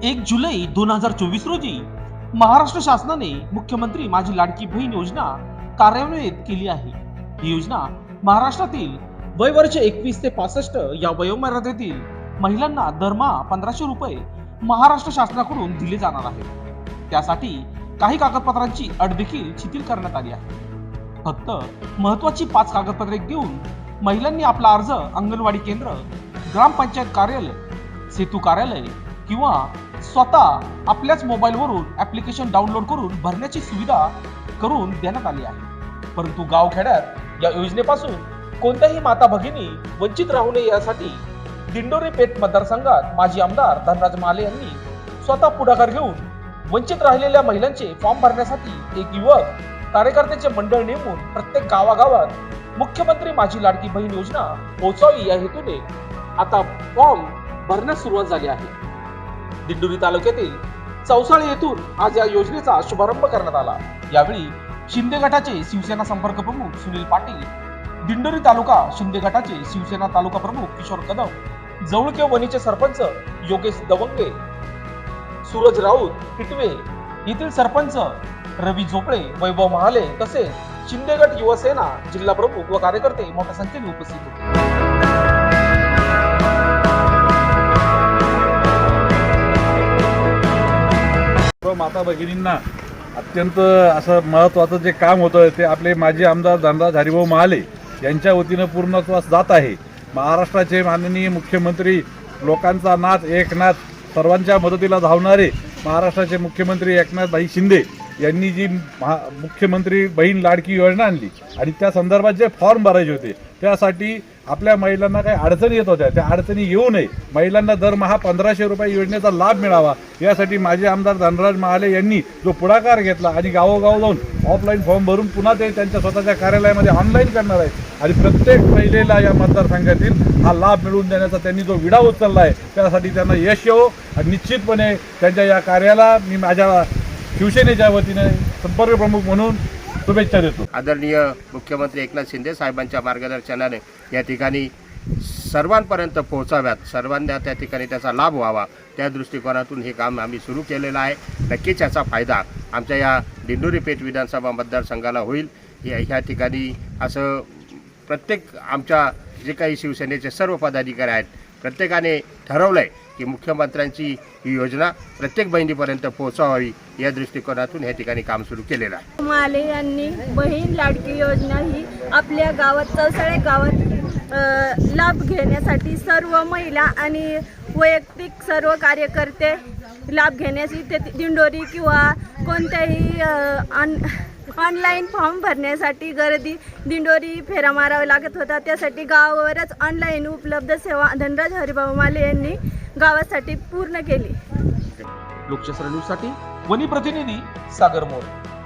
एक जुलै दोन हजार चोवीस रोजी महाराष्ट्र शासनाने मुख्यमंत्री माझी लाडकी बहीण योजना कार्यान्वित केली आहे. ही योजना महाराष्ट्रातील वय वर्ष एकवीस ते पासष्ट या वयोमर्यादेतील महिलांना दरमहा पंधराशे रुपये महाराष्ट्र शासनाकडून दिले जाणार आहे त्यासाठी काही कागदपत्रांची अट देखील शिथिल करण्यात आली आहे. फक्त महत्वाची पाच कागदपत्रे घेऊन महिलांनी आपला अर्ज अंगणवाडी केंद्र ग्रामपंचायत कार्यालय सेतू कार्यालय किंवा स्वतः आपल्याच मोबाईलवरून ऍप्लिकेशन डाउनलोड करून भरण्याची सुविधा करून देण्यात आली आहे. परंतु गावखेड्यात या योजनेपासून कोणत्याही माता भगिनी वंचित राहू नये यासाठी दिंडोरी पेठ मतदारसंघात माजी आमदार धनराज माले यांनी स्वतः पुढाकार घेऊन वंचित राहिलेल्या महिलांचे फॉर्म भरण्यासाठी एक युवक कार्यकर्त्याचे मंडळ नेमून प्रत्येक गावागावात मुख्यमंत्री माझी लाडकी बहीण योजना पोहोचावी या हेतूने आता फॉर्म भरण्यास सुरुवात झाली आहे. दिंडोरी तालुक्यातील चौसाळी येथून आज या योजनेचा शुभारंभ करण्यात आला. यावेळी शिंदे गटाचे शिवसेना संपर्क प्रमुख सुनील पाटील दिंडोरी तालुका शिंदे गटाचे शिवसेना तालुका प्रमुख किशोर कदम जवळके वणीचे सरपंच योगेश दवंगे सूरज राऊत पिटवे येथील सरपंच रवी झोपळे वैभव महाले तसेच शिंदेगड युवसेना जिल्हा प्रमुख व कार्यकर्ते मोठ्या संख्येने उपस्थित होते. माता भगिनींना अत्यंत असं महत्त्वाचं जे काम होतं ते आपले माजी आमदार धनराज हरिभाऊ महाले यांच्या वतीनं पूर्णत्वास जात आहे. महाराष्ट्राचे माननीय मुख्यमंत्री लोकांचा नाथ एकनाथ सर्वांच्या मदतीला धावणारे महाराष्ट्राचे मुख्यमंत्री एकनाथभाई शिंदे यांनी जी महा मुख्यमंत्री बहीण लाडकी योजना आणली आणि त्या संदर्भात जे फॉर्म भरायचे होते त्यासाठी आपल्या महिलांना काही अडचणी येत होत्या. त्या अडचणी येऊ नये. महिलांना दरमहा पंधराशे रुपये योजनेचा लाभ मिळावा. यासाठी माझे आमदार धनराज महाले यांनी जो पुढाकार घेतला आणि गावोगाव जाऊन ऑफलाईन फॉर्म भरून पुन्हा ते त्यांच्या स्वतःच्या कार्यालयामध्ये ऑनलाईन करणार आहेत. आणि प्रत्येक महिलेला या मतदारसंघातील हा लाभ मिळवून देण्याचा त्यांनी जो विडा उचलला आहे त्यासाठी त्यांना यश येवो. आणि निश्चितपणे त्यांच्या या कार्याला मी माझ्या शिवसेनेच्या वतीने संपर्क प्रमुख म्हणून शुभेच्छा देतो. आदरणीय मुख्यमंत्री एकनाथ शिंदे साहेबांच्या मार्गदर्शनाने या ठिकाणी सर्वांपर्यंत पोहोचाव्यात. सर्वांना त्या ठिकाणी त्याचा लाभ व्हावा. त्या दृष्टिकोनातून हे काम आम्ही सुरू केलेलं आहे. नक्कीच याचा फायदा आमच्या या दिंडोरी पेठ विधानसभा मतदारसंघाला होईल. या ह्या ठिकाणी असं प्रत्येक आमच्या जे काही शिवसेनेचे सर्व पदाधिकारी आहेत प्रत्येकाने ठरवलं आहे की मुख्यमंत्र्यांची ही योजना प्रत्येक बहिणीपर्यंत पोहोचावी या दृष्टिकोनातून या ठिकाणी काम सुरू केलेलं आहे. माले यांनी बहीण लाडकी योजना ही आपल्या गावात चौसाळे गावात लाभ घेण्यासाठी सर्व महिला आणि वैयक्तिक सर्व कार्यकर्ते लाभ घेण्याची ते दिंडोरी किंवा कोणत्याही अन ऑनलाईन फॉर्म भरण्यासाठी गर्दी दिंडोरी फेरा मारावा लागत होता त्यासाठी गावावरच ऑनलाईन उपलब्ध सेवा धनराज हरिभाऊ माले यांनी गावासाठी पूर्ण केली. लोकशास्त्र न्यूजसाठी वनी प्रतिनिधी सागर मोरे.